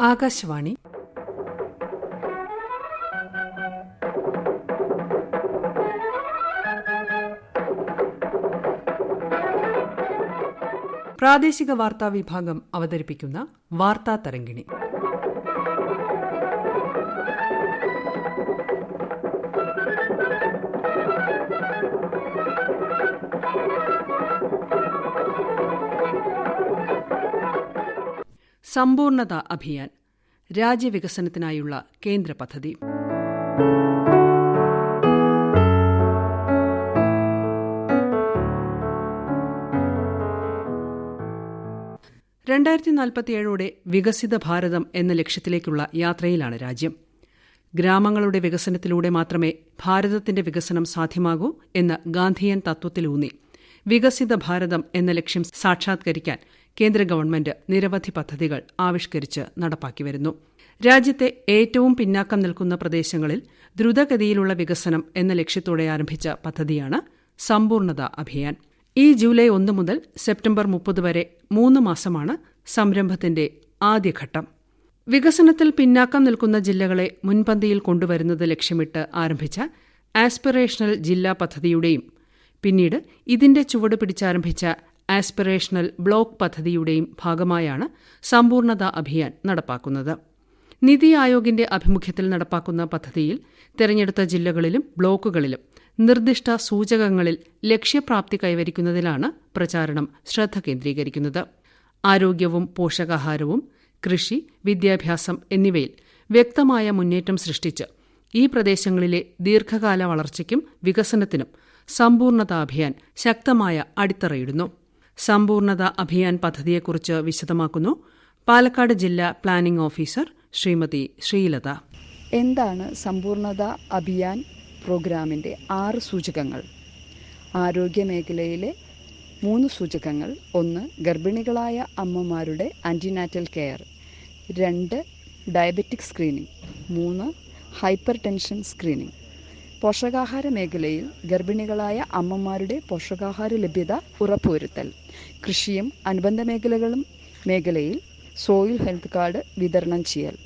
ആകാശവാണി. പ്രാദേശിക വാർത്താ വിഭാഗം അവതരിപ്പിക്കുന്ന വാർത്താ തരംഗിണി. സമ്പൂർണത അഭിയാൻ രാജ്യവികസനത്തിനായുള്ള കേന്ദ്ര പദ്ധതി. രണ്ടായിരത്തി നാൽപ്പത്തിയേഴോടെ വികസിത ഭാരതം എന്ന ലക്ഷ്യത്തിലേക്കുള്ള യാത്രയിലാണ് രാജ്യം. ഗ്രാമങ്ങളുടെ വികസനത്തിലൂടെ മാത്രമേ ഭാരതത്തിന്റെ വികസനം സാധ്യമാകൂ എന്ന ഗാന്ധിയൻ തത്വത്തിലൂന്നി. വികസിത ഭാരതം എന്ന ലക്ഷ്യം സാക്ഷാത്കരിക്കാൻ കേന്ദ്ര ഗവൺമെന്റ് നിരവധി പദ്ധതികൾ ആവിഷ്കരിച്ച് നടപ്പാക്കി വരുന്നു രാജ്യത്തെ ഏറ്റവും പിന്നാക്കം നിൽക്കുന്ന പ്രദേശങ്ങളിൽ ദ്രുതഗതിയിലുള്ള വികസനം എന്ന ലക്ഷ്യത്തോടെ ആരംഭിച്ച പദ്ധതിയാണ് സമ്പൂർണത അഭിയാൻ. ഈ ജൂലൈ ഒന്ന് മുതൽ സെപ്റ്റംബർ മുപ്പത് വരെ മൂന്ന് മാസമാണ് സംരംഭത്തിന്റെ ആദ്യഘട്ടം. വികസനത്തിൽ പിന്നാക്കം നിൽക്കുന്ന ജില്ലകളെ മുൻപന്തിയിൽ കൊണ്ടുവരുന്നത് ലക്ഷ്യമിട്ട് ആരംഭിച്ച ആസ്പിറേഷണൽ ജില്ലാ പദ്ധതിയുടെയും പിന്നീട് ഇതിന്റെ ചുവട് പിടിച്ചാരംഭിച്ച ആസ്പിറേഷണൽ ബ്ലോക്ക് പദ്ധതിയുടെയും ഭാഗമായാണ് സമ്പൂർണത അഭിയാൻ നടപ്പാക്കുന്നത്. നിതി ആയോഗിന്റെ ആഭിമുഖ്യത്തിൽ നടപ്പാക്കുന്ന പദ്ധതിയിൽ തെരഞ്ഞെടുത്ത ജില്ലകളിലും ബ്ലോക്കുകളിലും നിർദ്ദിഷ്ട സൂചകങ്ങളിൽ ലക്ഷ്യപ്രാപ്തി കൈവരിക്കുന്നതിലാണ് പ്രചാരണം ശ്രദ്ധ കേന്ദ്രീകരിക്കുന്നത്. ആരോഗ്യവും പോഷകാഹാരവും കൃഷി വിദ്യാഭ്യാസം എന്നിവയിൽ വ്യക്തമായ മുന്നേറ്റം സൃഷ്ടിച്ച് ഈ പ്രദേശങ്ങളിലെ ദീർഘകാല വളർച്ചയ്ക്കും വികസനത്തിനും സമ്പൂർണത അഭിയാൻ ശക്തമായ അടിത്തറയിടുന്നു. സമ്പൂർണത അഭിയാൻ പദ്ധതിയെക്കുറിച്ച് വിശദമാക്കുന്നു പാലക്കാട് ജില്ലാ പ്ലാനിംഗ് ഓഫീസർ ശ്രീമതി ശ്രീലത. എന്താണ് സമ്പൂർണത അഭിയാൻ പ്രോഗ്രാമിന്റെ ആറ് സൂചകങ്ങൾ? ആരോഗ്യമേഖലയിലെ മൂന്ന് സൂചകങ്ങൾ. ഒന്ന് ഗർഭിണികളായ അമ്മമാരുടെ ആന്റിനാറ്റൽ കെയർ. രണ്ട് ഡയബറ്റിക് സ്ക്രീനിംഗ്. മൂന്ന് ഹൈപ്പർ ടെൻഷൻ സ്ക്രീനിംഗ്. പോഷകാഹാര മേഖലയിൽ ഗർഭിണികളായ അമ്മമാരുടെ പോഷകാഹാര ലഭ്യത ഉറപ്പുവരുത്തൽ. കൃഷിയും അനുബന്ധ മേഖലകളും മേഖലയിൽ സോയിൽ ഹെൽത്ത് കാർഡ് വിതരണം ചെയ്യൽ.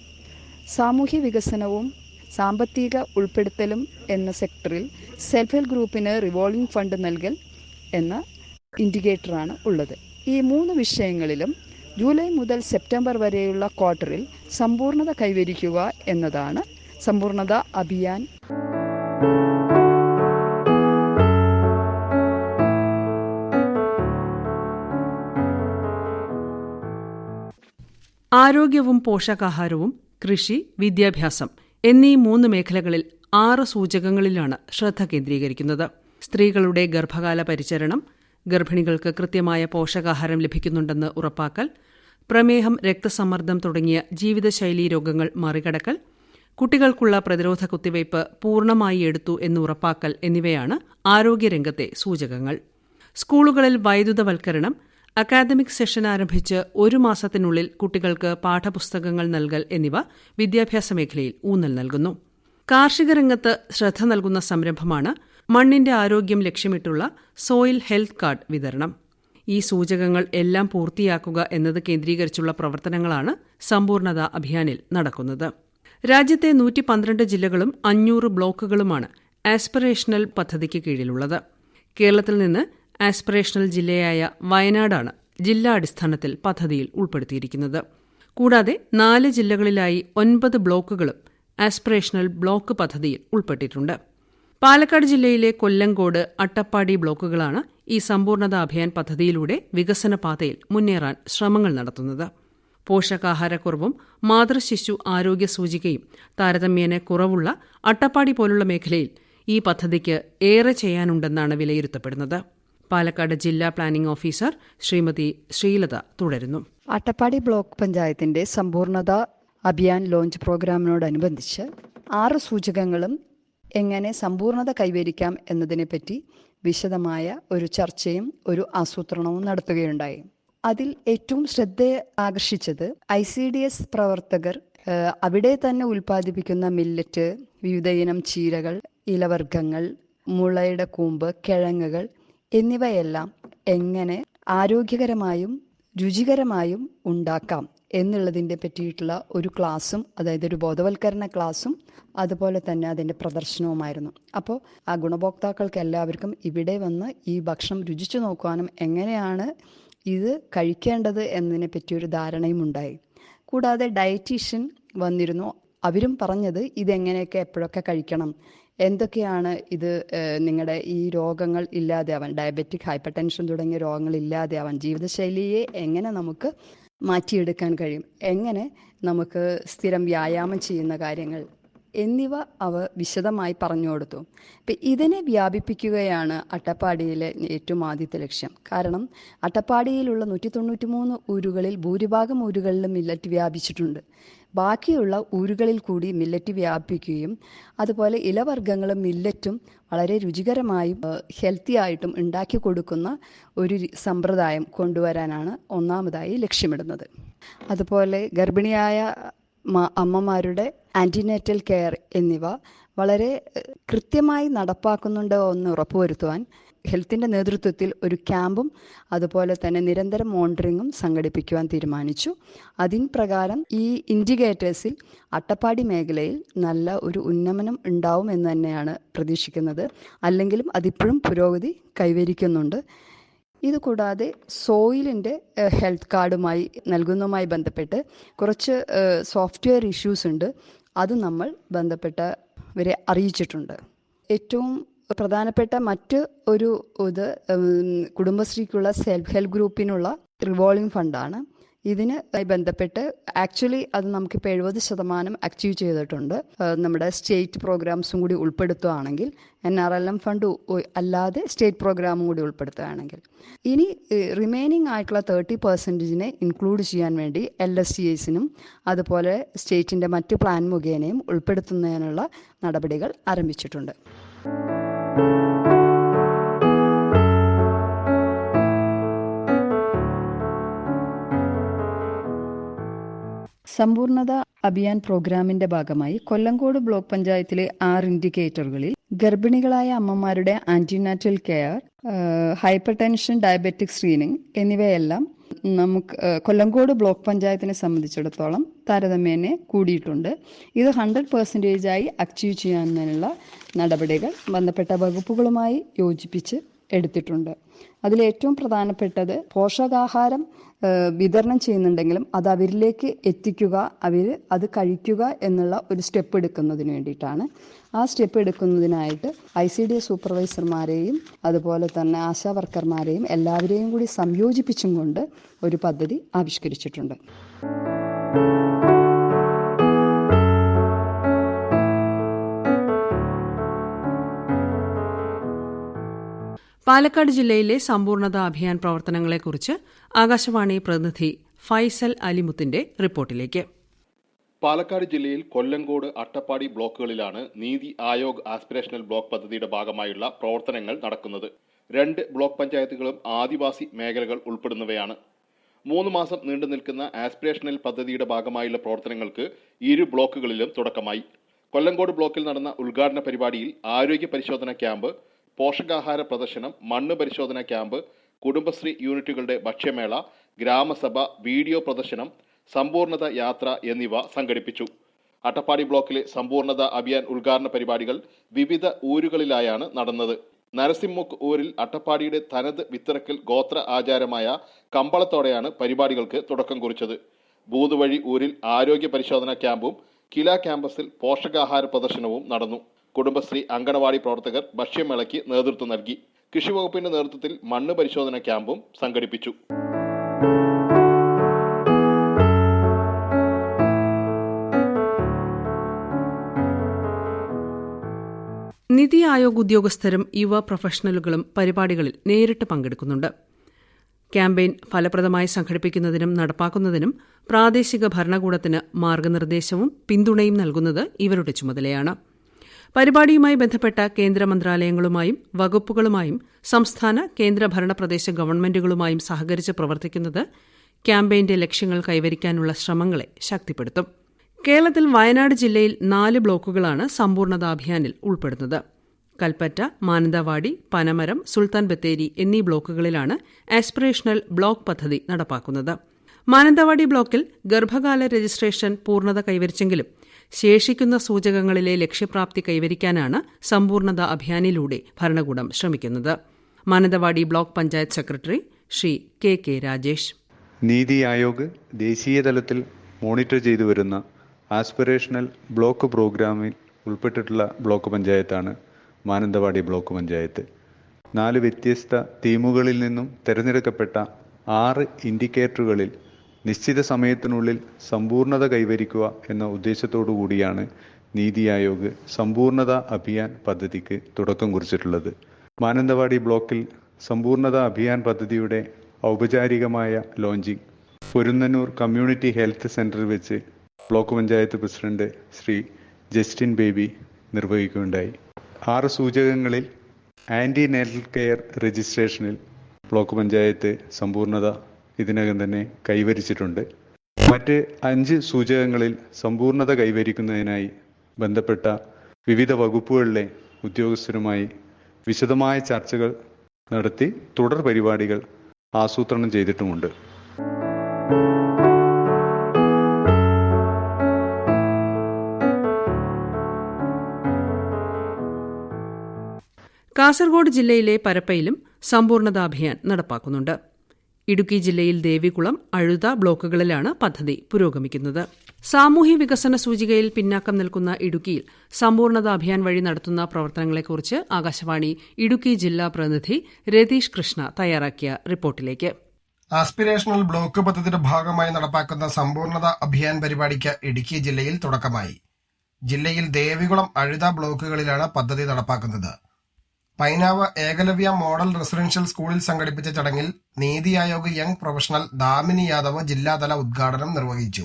സാമൂഹ്യ വികസനവും സാമ്പത്തിക ഉൾപ്പെടുത്തലും എന്ന സെക്ടറിൽ സെൽഫ് ഹെൽപ്പ് ഗ്രൂപ്പിന് റിവോൾവിംഗ് ഫണ്ട് നൽകൽ എന്ന ഇൻഡിക്കേറ്ററാണ് ഉള്ളത്. ഈ മൂന്ന് വിഷയങ്ങളിലും ജൂലൈ മുതൽ സെപ്റ്റംബർ വരെയുള്ള ക്വാർട്ടറിൽ സമ്പൂർണത കൈവരിക്കുക എന്നതാണ് സമ്പൂർണത അഭിയാൻ. ആരോഗ്യവും പോഷകാഹാരവും കൃഷി വിദ്യാഭ്യാസം എന്നീ മൂന്ന് മേഖലകളിൽ ആറ് സൂചകങ്ങളിലാണ് ശ്രദ്ധ കേന്ദ്രീകരിക്കുന്നത്. സ്ത്രീകളുടെ ഗർഭകാല പരിചരണം ഗർഭിണികൾക്ക് കൃത്യമായ പോഷകാഹാരം ലഭിക്കുന്നുണ്ടെന്ന് ഉറപ്പാക്കൽ പ്രമേഹം രക്തസമ്മർദ്ദം തുടങ്ങിയ ജീവിതശൈലി രോഗങ്ങൾ മറികടക്കൽ കുട്ടികൾക്കുള്ള പ്രതിരോധ കുത്തിവയ്പ് പൂർണമായി എടുത്തു എന്ന് ഉറപ്പാക്കൽ എന്നിവയാണ് ആരോഗ്യരംഗത്തെ സൂചകങ്ങൾ. സ്കൂളുകളിൽ വൈദ്യുതവൽക്കരണം അക്കാദമിക് സെഷൻ ആരംഭിച്ച് ഒരു മാസത്തിനുള്ളിൽ കുട്ടികൾക്ക് പാഠപുസ്തകങ്ങൾ നൽകൽ എന്നിവ വിദ്യാഭ്യാസ മേഖലയിൽ ഊന്നൽ നൽകുന്നു. കാർഷിക രംഗത്ത് ശ്രദ്ധ നൽകുന്ന സംരംഭമാണ് മണ്ണിന്റെ ആരോഗ്യം ലക്ഷ്യമിട്ടുള്ള സോയിൽ ഹെൽത്ത് കാർഡ് വിതരണം. ഈ സൂചകങ്ങൾ എല്ലാം പൂർത്തിയാക്കുക എന്നത് കേന്ദ്രീകരിച്ചുള്ള പ്രവർത്തനങ്ങളാണ് സമ്പൂർണത അഭിയാനിൽ നടക്കുന്നത്. രാജ്യത്തെ നൂറ്റി പന്ത്രണ്ട് ജില്ലകളും അഞ്ഞൂറ് ബ്ലോക്കുകളുമാണ് ആസ്പിറേഷണൽ പദ്ധതിക്ക് കീഴിലുള്ളത്. കേരളത്തിൽ നിന്ന് ആസ്പിറേഷണൽ ജില്ലയായ വയനാടാണ് ജില്ലാ അടിസ്ഥാനത്തിൽ പദ്ധതിയിൽ ഉൾപ്പെടുത്തിയിരിക്കുന്നത്. കൂടാതെ നാല് ജില്ലകളിലായി ഒൻപത് ബ്ലോക്കുകളും ആസ്പിറേഷണൽ ബ്ലോക്ക് പദ്ധതിയിൽ ഉൾപ്പെട്ടിട്ടുണ്ട്. പാലക്കാട് ജില്ലയിലെ കൊല്ലങ്കോട് അട്ടപ്പാടി ബ്ലോക്കുകളാണ് ഈ സമ്പൂർണത അഭിയാൻ പദ്ധതിയിലൂടെ വികസന പാതയിൽ മുന്നേറാൻ ശ്രമങ്ങൾ നടത്തുന്നത്. പോഷകാഹാരക്കുറവും മാതൃശിശു ആരോഗ്യ സൂചികയും താരതമ്യേന കുറവുള്ള അട്ടപ്പാടി പോലുള്ള മേഖലയിൽ ഈ പദ്ധതിക്ക് ഏറെ ചെയ്യാനുണ്ടെന്നാണ് വിലയിരുത്തപ്പെടുന്നത്. പാലക്കാട് ജില്ലാ പ്ലാനിംഗ് ഓഫീസർ ശ്രീമതി ശ്രീലത തുടരുന്നു. അട്ടപ്പാടി ബ്ലോക്ക് പഞ്ചായത്തിന്റെ സമ്പൂർണത അഭിയാൻ ലോഞ്ച് പ്രോഗ്രാമിനോടനുബന്ധിച്ച് ആറ് സൂചകങ്ങളും എങ്ങനെ സമ്പൂർണത കൈവരിക്കാം എന്നതിനെപ്പറ്റി വിശദമായ ഒരു ചർച്ചയും ഒരു ആസൂത്രണവും നടത്തുകയുണ്ടായി. അതിൽ ഏറ്റവും ശ്രദ്ധ ആകർഷിച്ചത് ഐ സി ഡി എസ് പ്രവർത്തകർ അവിടെ തന്നെ ഉൽപ്പാദിപ്പിക്കുന്ന മില്ലറ്റ് വിവിധയിനം ചീരകൾ ഇലവർഗങ്ങൾ മുളയുടെ കൂമ്പ് കിഴങ്ങുകൾ എന്നിവയെല്ലാം എങ്ങനെ ആരോഗ്യകരമായും രുചികരമായും ഉണ്ടാക്കാം എന്നുള്ളതിന്റെ പറ്റിയിട്ടുള്ള ഒരു ക്ലാസ്സും അതായത് ഒരു ബോധവൽക്കരണ ക്ലാസ്സും അതുപോലെ തന്നെ അതിന്റെ പ്രദർശനവുമായിരുന്നു. അപ്പോൾ ആ ഗുണഭോക്താക്കൾക്ക് എല്ലാവർക്കും ഇവിടെ വന്ന് ഈ ഭക്ഷണം രുചിച്ചു നോക്കുവാനും എങ്ങനെയാണ് ഇത് കഴിക്കേണ്ടത് എന്നതിനെ പറ്റിയൊരു ധാരണയും ഉണ്ടായി. കൂടാതെ ഡയറ്റീഷ്യൻ വന്നിരുന്നു. അവരും പറഞ്ഞത് ഇതെങ്ങനെയൊക്കെ എപ്പോഴൊക്കെ കഴിക്കണം എന്തൊക്കെയാണ് ഇത് നിങ്ങളുടെ ഈ രോഗങ്ങൾ ഇല്ലാതെയാവാൻ ഡയബറ്റിക് ഹൈപ്പർ ടെൻഷൻ തുടങ്ങിയ രോഗങ്ങൾ ഇല്ലാതെയാവാൻ ജീവിതശൈലിയെ എങ്ങനെ നമുക്ക് മാറ്റിയെടുക്കാൻ കഴിയും? എങ്ങനെ നമുക്ക് സ്ഥിരം വ്യായാമം ചെയ്യുന്ന കാര്യങ്ങൾ എന്നിവ അവ വിശദമായി പറഞ്ഞു കൊടുത്തു. അപ്പം ഇതിനെ വ്യാപിപ്പിക്കുകയാണ് അട്ടപ്പാടിയിലെ ഏറ്റവും ആദ്യത്തെ ലക്ഷ്യം. കാരണം അട്ടപ്പാടിയിലുള്ള നൂറ്റി തൊണ്ണൂറ്റി മൂന്ന് ഊരുകളിൽ ഭൂരിഭാഗം ഊരുകളിലും മില്ലറ്റ് വ്യാപിച്ചിട്ടുണ്ട്. ബാക്കിയുള്ള ഊരുകളിൽ കൂടി മില്ലറ്റ് വ്യാപിക്കുകയും അതുപോലെ ഇലവർഗങ്ങളും മില്ലറ്റും വളരെ രുചികരമായും ഹെൽത്തി ആയിട്ടും ഉണ്ടാക്കി കൊടുക്കുന്ന ഒരു സമ്പ്രദായം കൊണ്ടുവരാനാണ് ഒന്നാമതായി ലക്ഷ്യമിടുന്നത്. അതുപോലെ ഗർഭിണിയായ അമ്മമാരുടെ ആന്റിനേറ്റൽ കെയർ എന്നിവ വളരെ കൃത്യമായി നടപ്പാക്കുന്നുണ്ടോ എന്ന് ഉറപ്പുവരുത്തുവാൻ ഹെൽത്തിന്റെ നേതൃത്വത്തിൽ ഒരു ക്യാമ്പും അതുപോലെ തന്നെ നിരന്തരം മോണിറ്ററിങ്ങും സംഘടിപ്പിക്കുവാൻ തീരുമാനിച്ചു. അതിൻ പ്രകാരം ഈ ഇൻഡിക്കേറ്റേഴ്സിൽ അട്ടപ്പാടി മേഖലയിൽ നല്ല ഒരു ഉന്നമനം ഉണ്ടാവും എന്ന് തന്നെയാണ് പ്രതീക്ഷിക്കുന്നത്. അല്ലെങ്കിലും അതിപ്പോഴും പുരോഗതി കൈവരിക്കുന്നുണ്ട്. ഇതുകൂടാതെ സോയിലിന്റെ ഹെൽത്ത് കാർഡുമായി നൽകുന്നതുമായി ബന്ധപ്പെട്ട് കുറച്ച് സോഫ്റ്റ്വെയർ ഇഷ്യൂസ് ഉണ്ട്. അത് നമ്മൾ ബന്ധപ്പെട്ടവരെ അറിയിച്ചിട്ടുണ്ട്. ഏറ്റവും പ്രധാനപ്പെട്ട മറ്റ് ഒരു ഇത് കുടുംബശ്രീക്കുള്ള സെൽഫ് ഹെൽപ്പ് ഗ്രൂപ്പിനുള്ള റിവോൾവിംഗ് ഫണ്ടാണ്. ഇതിന് ബന്ധപ്പെട്ട് ആക്ച്വലി അത് നമുക്കിപ്പോൾ എഴുപത് ശതമാനം അച്ചീവ് ചെയ്തിട്ടുണ്ട്. നമ്മുടെ സ്റ്റേറ്റ് പ്രോഗ്രാംസും കൂടി ഉൾപ്പെടുത്തുകയാണെങ്കിൽ N R L M fund അല്ലാതെ സ്റ്റേറ്റ് പ്രോഗ്രാമും കൂടി ഉൾപ്പെടുത്തുകയാണെങ്കിൽ. ഇനി റിമൈനിങ് ആയിട്ടുള്ള തേർട്ടി പെർസെന്റേജിനെ ഇൻക്ലൂഡ് ചെയ്യാൻ വേണ്ടി എൽ എസ് സി എസിനും അതുപോലെ സ്റ്റേറ്റിന്റെ മറ്റ് പ്ലാൻ മുഖേനയും ഉൾപ്പെടുത്തുന്നതിനുള്ള നടപടികൾ ആരംഭിച്ചിട്ടുണ്ട്. സമ്പൂർണത അഭിയാൻ പ്രോഗ്രാമിന്റെ ഭാഗമായി കൊല്ലങ്കോട് ബ്ലോക്ക് പഞ്ചായത്തിലെ ആറ് ഇൻഡിക്കേറ്ററുകളിൽ ഗർഭിണികളായ അമ്മമാരുടെ antenatal care hypertension diabetic screening എന്നിവയെല്ലാം നമുക്ക് കൊല്ലങ്കോട് ബ്ലോക്ക് പഞ്ചായത്തിനെ സംബന്ധിച്ചിടത്തോളം താരതമ്യേനെ കൂടിയിട്ടുണ്ട്. ഇത് ഹൺഡ്രഡ് പെർസെന്റേജായി അച്ചീവ് ചെയ്യാനുള്ള നടപടികൾ ബന്ധപ്പെട്ട വകുപ്പുകളുമായി യോജിപ്പിച്ച് എടുത്തിട്ടുണ്ട്. അതിലേറ്റവും പ്രധാനപ്പെട്ടത് പോഷകാഹാരം വിതരണം ചെയ്യുന്നുണ്ടെങ്കിലും അത് അവരിലേക്ക് എത്തിക്കുക അവർ അത് കഴിക്കുക എന്നുള്ള ഒരു സ്റ്റെപ്പ് എടുക്കുന്നതിന് വേണ്ടിയിട്ടാണ്. ആ സ്റ്റെപ്പ് എടുക്കുന്നതിനായിട്ട് ഐ സി ഡി എസ് സൂപ്പർവൈസർമാരെയും അതുപോലെ തന്നെ ആശാ വർക്കർമാരെയും എല്ലാവരെയും കൂടി സംയോജിപ്പിച്ചും കൊണ്ട് ഒരു പദ്ധതി ആവിഷ്കരിച്ചിട്ടുണ്ട്. പാലക്കാട് ജില്ലയിലെ സമ്പൂർണത അഭിയാൻ പ്രവർത്തനങ്ങളെക്കുറിച്ച് ആകാശവാണി പ്രതിനിധി ഫൈസൽ അലിമുത്തിന്റെ റിപ്പോർട്ടിലേക്ക്. പാലക്കാട് ജില്ലയിൽ കൊല്ലങ്കോട് അട്ടപ്പാടി ബ്ലോക്കുകളിലാണ് നീതി ആയോഗ് ആസ്പിറേഷണൽ ബ്ലോക്ക് പദ്ധതിയുടെ ഭാഗമായുള്ള പ്രവർത്തനങ്ങൾ നടക്കുന്നത്. രണ്ട് ബ്ലോക്ക് പഞ്ചായത്തുകളും ആദിവാസി മേഖലകൾ ഉൾപ്പെടുന്നവയാണ്. മൂന്ന് മാസം നീണ്ടു നിൽക്കുന്ന ആസ്പിറേഷണൽ പദ്ധതിയുടെ ഭാഗമായുള്ള പ്രവർത്തനങ്ങൾക്ക് ഇരു ബ്ലോക്കുകളിലും തുടക്കമായി. കൊല്ലങ്കോട് ബ്ലോക്കിൽ നടന്ന ഉദ്ഘാടന പരിപാടിയിൽ ആരോഗ്യ പരിശോധന ക്യാമ്പ് പോഷകാഹാര പ്രദർശനം മണ്ണ് പരിശോധന ക്യാമ്പ് കുടുംബശ്രീ യൂണിറ്റുകളുടെ ഭക്ഷ്യമേള ഗ്രാമസഭ വീഡിയോ പ്രദർശനം സമ്പൂർണത യാത്ര എന്നിവ സംഘടിപ്പിച്ചു. അട്ടപ്പാടി ബ്ലോക്കിലെ സമ്പൂർണത അഭിയാൻ ഉദ്ഘാടന പരിപാടികൾ വിവിധ ഊരുകളിലായാണ് നടന്നത്. നരസിംമുക്ക് ഊരിൽ അട്ടപ്പാടിയുടെ തനത് വിത്തിറക്കൽ ഗോത്ര ആചാരമായ കമ്പളത്തോടെയാണ് പരിപാടികൾക്ക് തുടക്കം കുറിച്ചത്. ബൂതുവഴി ഊരിൽ ആരോഗ്യ പരിശോധന ക്യാമ്പും കില ക്യാമ്പസിൽ പോഷകാഹാര പ്രദർശനവും നടന്നു. കുടുംബശ്രീ അങ്കണവാടി പ്രവർത്തകർ ഭക്ഷ്യമേളയ്ക്ക് നേതൃത്വം നൽകി. കൃഷിവകുപ്പിന്റെ നേതൃത്വത്തിൽ മണ്ണ് പരിശോധന ക്യാമ്പും സംഘടിപ്പിച്ചു. ആയോഗ് ഉദ്യോഗസ്ഥരും യുവ പ്രൊഫഷണലുകളും പരിപാടികളിൽ നേരിട്ട് പങ്കെടുക്കുന്നുണ്ട്. ക്യാമ്പയിൻ ഫലപ്രദമായി സംഘടിപ്പിക്കുന്നതിനും നടപ്പാക്കുന്നതിനും പ്രാദേശിക ഭരണകൂടത്തിന് മാർഗനിർദ്ദേശവും പിന്തുണയും നൽകുന്നത് ഇവരുടെ ചുമതലയാണ്. പരിപാടിയുമായി ബന്ധപ്പെട്ട കേന്ദ്ര മന്ത്രാലയങ്ങളുമായും വകുപ്പുകളുമായും സംസ്ഥാന കേന്ദ്രഭരണപ്രദേശ ഗവൺമെന്റുകളുമായും സഹകരിച്ച് പ്രവർത്തിക്കുന്നത് ക്യാമ്പയിന്റെ ലക്ഷ്യങ്ങൾ കൈവരിക്കാനുള്ള ശ്രമങ്ങളെ ശക്തിപ്പെടുത്തും. കേരളത്തിൽ വയനാട് ജില്ലയിൽ നാല് ബ്ലോക്കുകളാണ് സമ്പൂർണത അഭിയാനിൽ ഉൾപ്പെടുന്നത്. കൽപ്പറ്റ മാനന്തവാടി പനമരം സുൽത്താൻ ബത്തേരി എന്നീ ബ്ലോക്കുകളിലാണ് ആസ്പിറേഷണൽ ബ്ലോക്ക് പദ്ധതി നടപ്പാക്കുന്നത്. മാനന്തവാടി ബ്ലോക്കിൽ ഗർഭകാല രജിസ്ട്രേഷൻ പൂർണത കൈവരിച്ചെങ്കിലും ശേഷിക്കുന്ന സൂചകങ്ങളിലെ ലക്ഷ്യപ്രാപ്തി കൈവരിക്കാനാണ് സമ്പൂർണത അഭിയാനിലൂടെ ഭരണകൂടം ശ്രമിക്കുന്നത്. Mananthavady block panchayat secretary Shri K K Rajesh. NITI Aayog ദേശീയ തലത്തിൽ മോണിറ്റർ ചെയ്തു വരുന്ന ആസ്പിറേഷണൽ ബ്ലോക്ക് പ്രോഗ്രാമിൽ ഉൾപ്പെട്ടിട്ടുള്ള ബ്ലോക്ക് പഞ്ചായത്താണ് മാനന്തവാടി ബ്ലോക്ക് പഞ്ചായത്ത്. നാല് വ്യത്യസ്ത ടീമുകളിൽ നിന്നും തിരഞ്ഞെടുക്കപ്പെട്ട ആറ് ഇൻഡിക്കേറ്ററുകളിൽ നിശ്ചിത സമയത്തിനുള്ളിൽ സമ്പൂർണത കൈവരിക്കുക എന്ന ഉദ്ദേശത്തോടു കൂടിയാണ് നീതി ആയോഗ് സമ്പൂർണത അഭിയാൻ പദ്ധതിക്ക് തുടക്കം കുറിച്ചിട്ടുള്ളത്. മാനന്തവാടി ബ്ലോക്കിൽ സമ്പൂർണത അഭിയാൻ പദ്ധതിയുടെ ഔപചാരികമായ ലോഞ്ചിങ് പൊരുന്നന്നൂർ കമ്മ്യൂണിറ്റി ഹെൽത്ത് സെന്ററിൽ വെച്ച് block panchayat president Shri Justin Baby നിർവഹിക്കുകയുണ്ടായി. ആറ് സൂചകങ്ങളിൽ ആന്റി നേറ്റൽ കെയർ രജിസ്ട്രേഷനിൽ ബ്ലോക്ക് പഞ്ചായത്ത് സമ്പൂർണത ഇതിനകം തന്നെ കൈവരിച്ചിട്ടുണ്ട്. മറ്റ് അഞ്ച് സൂചകങ്ങളിൽ സമ്പൂർണത കൈവരിക്കുന്നതിനായി ബന്ധപ്പെട്ട വിവിധ വകുപ്പുകളിലെ ഉദ്യോഗസ്ഥരുമായി വിശദമായ ചർച്ചകൾ നടത്തി തുടർ പരിപാടികൾ ആസൂത്രണം ചെയ്തിട്ടുമുണ്ട്. കാസർഗോഡ് ജില്ലയിലെ പരപ്പയിലും സമ്പൂർണതാ അഭിയാൻ നടപ്പാക്കുന്നുണ്ട്. ഇടുക്കി ജില്ലയിൽ ദേവികുളം അഴുത ബ്ലോക്കുകളിലാണ് പദ്ധതി പുരോഗമിക്കുന്നത്. സാമൂഹ്യ വികസന സൂചികയിൽ പിന്നാക്കം നിൽക്കുന്ന ഇടുക്കിയിൽ സമ്പൂർണതാ അഭിയാൻ വഴി നടത്തുന്ന പ്രവർത്തനങ്ങളെക്കുറിച്ച് ആകാശവാണി ഇടുക്കി ജില്ലാ പ്രതിനിധി രതീഷ് കൃഷ്ണ തയ്യാറാക്കിയ റിപ്പോർട്ടിലേക്ക്. ആസ്പിരേഷണൽ ബ്ലോക്ക് പദ്ധതിയുടെ ഭാഗമായി നടപ്പാക്കുന്ന സമ്പൂർണത അഭിയാൻ പരിപാടിക്ക് ഇടുക്കി ജില്ലയിൽ തുടക്കമായി. ജില്ലയിൽ ദേവികുളം അഴുത ബ്ലോക്കുകളിലാണ് പദ്ധതി നടപ്പാക്കുന്നത്. പൈനാവ് ഏകലവ്യ മോഡൽ റെസിഡൻഷ്യൽ സ്കൂളിൽ സംഘടിപ്പിച്ച ചടങ്ങിൽ നീതി ആയോഗ് യങ് പ്രൊഫഷണൽ ദാമിനി യാദവ് ജില്ലാതല ഉദ്ഘാടനം നിർവഹിച്ചു.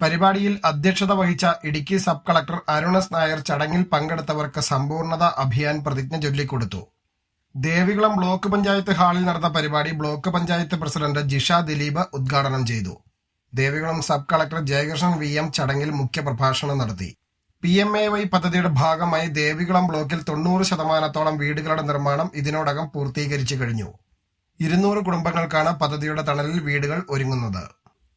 പരിപാടിയിൽ അധ്യക്ഷത വഹിച്ച ഇടുക്കി സബ് കളക്ടർ അരുണസ് നായർ ചടങ്ങിൽ പങ്കെടുത്തവർക്ക് സമ്പൂർണത അഭിയാൻ പ്രതിജ്ഞ ചൊല്ലിക്കൊടുത്തു. ദേവികുളം ബ്ലോക്ക് പഞ്ചായത്ത് ഹാളിൽ നടന്ന പരിപാടി ബ്ലോക്ക് പഞ്ചായത്ത് പ്രസിഡന്റ് ജിഷ ദിലീപ് ഉദ്ഘാടനം ചെയ്തു. Devikulam sub collector Jayakrishnan V M ചടങ്ങിൽ മുഖ്യപ്രഭാഷണം നടത്തി. പി എം എ വൈ പദ്ധതിയുടെ ഭാഗമായി ദേവികുളം ബ്ലോക്കിൽ തൊണ്ണൂറ് ശതമാനത്തോളം വീടുകളുടെ നിർമ്മാണം ഇതിനോടകം പൂർത്തീകരിച്ചു കഴിഞ്ഞു. ഇരുന്നൂറ് കുടുംബങ്ങൾക്കാണ് പദ്ധതിയുടെ തണലിൽ വീടുകൾ ഒരുങ്ങുന്നത്.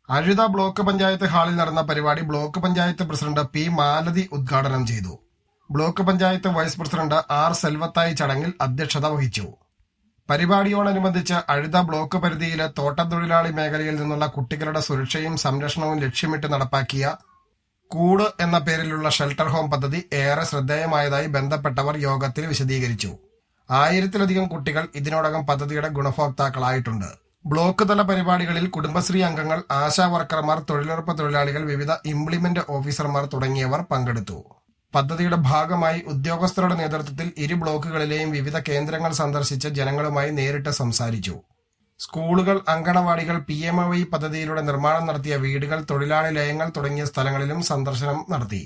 അഴുത ബ്ലോക്ക് പഞ്ചായത്ത് ഹാളിൽ നടന്ന പരിപാടി block panchayat president P Malathi ഉദ്ഘാടനം ചെയ്തു. Block panchayat vice president R Selvathai ചടങ്ങിൽ അധ്യക്ഷത വഹിച്ചു. പരിപാടിയോടനുബന്ധിച്ച് അഴുത ബ്ലോക്ക് പരിധിയിലെ തോട്ടത്തൊഴിലാളി മേഖലയിൽ നിന്നുള്ള കുട്ടികളുടെ സുരക്ഷയും സംരക്ഷണവും ലക്ഷ്യമിട്ട് നടപ്പാക്കിയ കൂട് എന്ന പേരിലുള്ള ഷെൽട്ടർ ഹോം പദ്ധതി ഏറെ ശ്രദ്ധേയമായതായി ബന്ധപ്പെട്ടവർ യോഗത്തിൽ വിശദീകരിച്ചു. ആയിരത്തിലധികം കുട്ടികൾ ഇതിനോടകം പദ്ധതിയുടെ ഗുണഭോക്താക്കളായിട്ടുണ്ട്. ബ്ലോക്ക് തല പരിപാടികളിൽ കുടുംബശ്രീ അംഗങ്ങൾ ആശാ വർക്കർമാർ തൊഴിലുറപ്പ് തൊഴിലാളികൾ വിവിധ ഇംപ്ലിമെന്റ് ഓഫീസർമാർ തുടങ്ങിയവർ പങ്കെടുത്തു. പദ്ധതിയുടെ ഭാഗമായി ഉദ്യോഗസ്ഥരുടെ നേതൃത്വത്തിൽ ഇരു ബ്ലോക്കുകളിലെയും വിവിധ കേന്ദ്രങ്ങൾ സന്ദർശിച്ച് ജനങ്ങളുമായി നേരിട്ട് സംസാരിച്ചു. സ്കൂളുകൾ അങ്കണവാടികൾ പി എം വൈ പദ്ധതിയിലൂടെ നിർമ്മാണം നടത്തിയ വീടുകൾ തൊഴിലാളി ലയങ്ങൾ തുടങ്ങിയ സ്ഥലങ്ങളിലും സന്ദർശനം നടത്തി.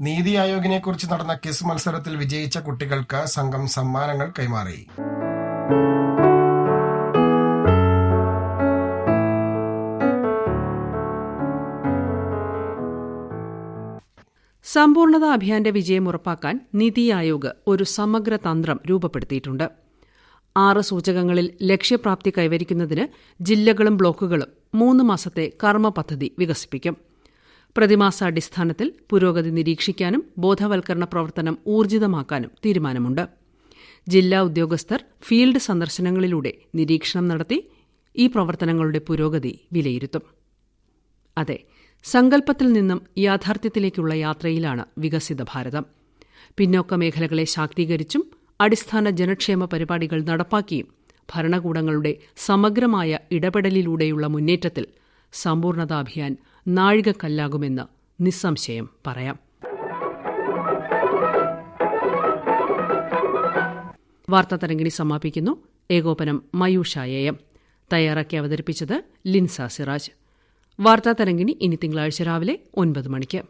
നീതി ആയോഗിനെ കുറിച്ച് നടന്ന കിസ് മത്സരത്തിൽ വിജയിച്ച കുട്ടികൾക്ക് സംഘം സമ്മാനങ്ങൾ കൈമാറി. സമ്പൂർണത അഭിയാന്റെ വിജയം ഉറപ്പാക്കാൻ നിതി ആയോഗ് ഒരു സമഗ്ര തന്ത്രം രൂപപ്പെടുത്തിയിട്ടുണ്ട്. ആറ് സൂചകങ്ങളിൽ ലക്ഷ്യപ്രാപ്തി കൈവരിക്കുന്നതിന് ജില്ലകളും ബ്ലോക്കുകളും മൂന്ന് മാസത്തെ കർമ്മ പദ്ധതി വികസിപ്പിക്കും. പ്രതിമാസാടിസ്ഥാനത്തിൽ പുരോഗതി നിരീക്ഷിക്കാനും ബോധവൽക്കരണ പ്രവർത്തനം ഊർജിതമാക്കാനും തീരുമാനമുണ്ട്. ജില്ലാ ഉദ്യോഗസ്ഥർ ഫീൽഡ് സന്ദർശനങ്ങളിലൂടെ നിരീക്ഷണം നടത്തി ഈ പ്രവർത്തനങ്ങളുടെ പുരോഗതി വിലയിരുത്തും. അതെ സങ്കല്പത്തിൽ നിന്നും യാഥാർത്ഥ്യത്തിലേക്കുള്ള യാത്രയിലാണ് വികസിത ഭാരതം. പിന്നോക്ക മേഖലകളെ ശാക്തീകരിച്ചും അടിസ്ഥാന ജനക്ഷേമ പരിപാടികൾ നടപ്പാക്കിയും ഭരണകൂടങ്ങളുടെ സമഗ്രമായ ഇടപെടലിലൂടെയുള്ള മുന്നേറ്റത്തിൽ സമ്പൂർണത അഭിയാൻ നാഴികക്കല്ലാകുമെന്ന് നിസ്സംശയം പറയാം. വാർത്താ തരങ്കിണി സമാപിക്കുന്നു. ഏകോപനം മയൂഷായേയം. തയ്യാറാക്കി അവതരിപ്പിച്ചത് ലിൻസ സിറാജ്. വാർത്താ തരങ്കിണി ഇനി തിങ്കളാഴ്ച രാവിലെ ഒൻപത് മണിക്ക്.